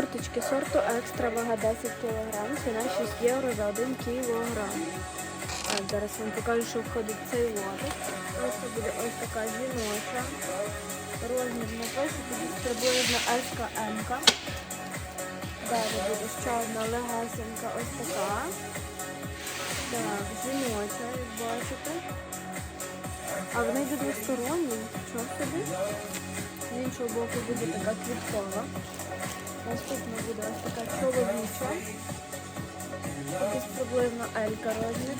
Курточки сорту екстра, вага 10 кг, ціна 6 євро за 1 кг. Зараз вам покажу, що входить в цей лотик. Ось це буде ось така жіноча. Розмір напишу, буде приблизно S М. Далі буде ще одна легасенька ось така. Так, жіноча, як бачите. А вона йде двосторонні. Чого собі? З іншого боку буде така квіткова. Буде ось така чоловіча. Десь приблизно Елька розмір.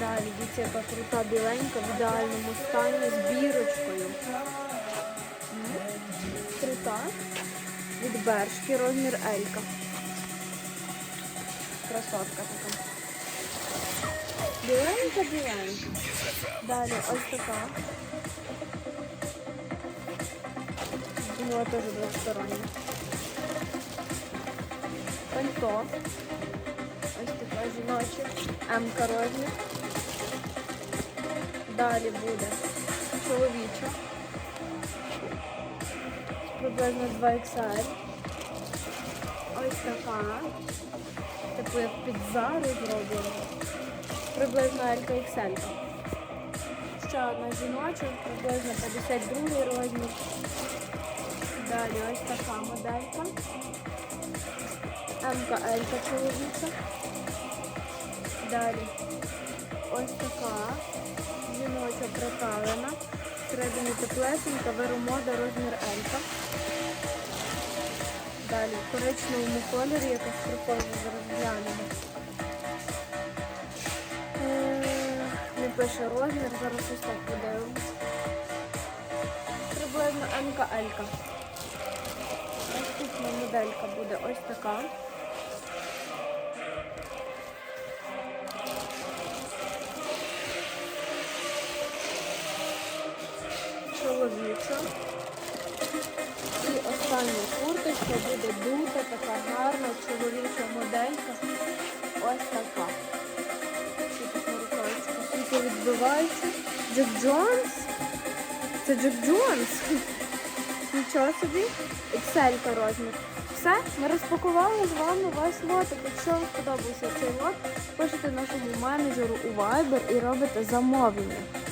Далі дивіться, яка крута біленька в ідеальному стані з бірочкою. Крута. Від бершки розмір Елька. Красотка така. Біленька, біленька. Далі ось така. Думала теж двостороння. Пальто. Ось така жіноча. М-ка розмір. Далі буде чоловіча. Приблизно 2 XL. Ось така. Типу як під зару зроблено. Приблизно Елька XL. Ще одна жіноча, приблизно 52 розмір. Далі ось така моделька. МК Елька чоловіча. Далі ось така жіноча проталена. Всередині теплесенька, веромода, розмір Елька. Далі в коричневому кольорі, якось прикольно зараз глянемо. Е, Не пише розмір, зараз ось так подивимось. Приблизно МК Елька. Наступна моделька буде ось така. Чоловіча. І остання курточка буде дута, така гарна чоловіча моделька. Ось така. Тільки відбивається. Джек Джонс. Це Джек Джонс. Нічого собі. XL розмір. Все, ми розпакували з вами весь лотик. Якщо вам сподобався цей лот, пишете нашому менеджеру у Viber і робите замовлення.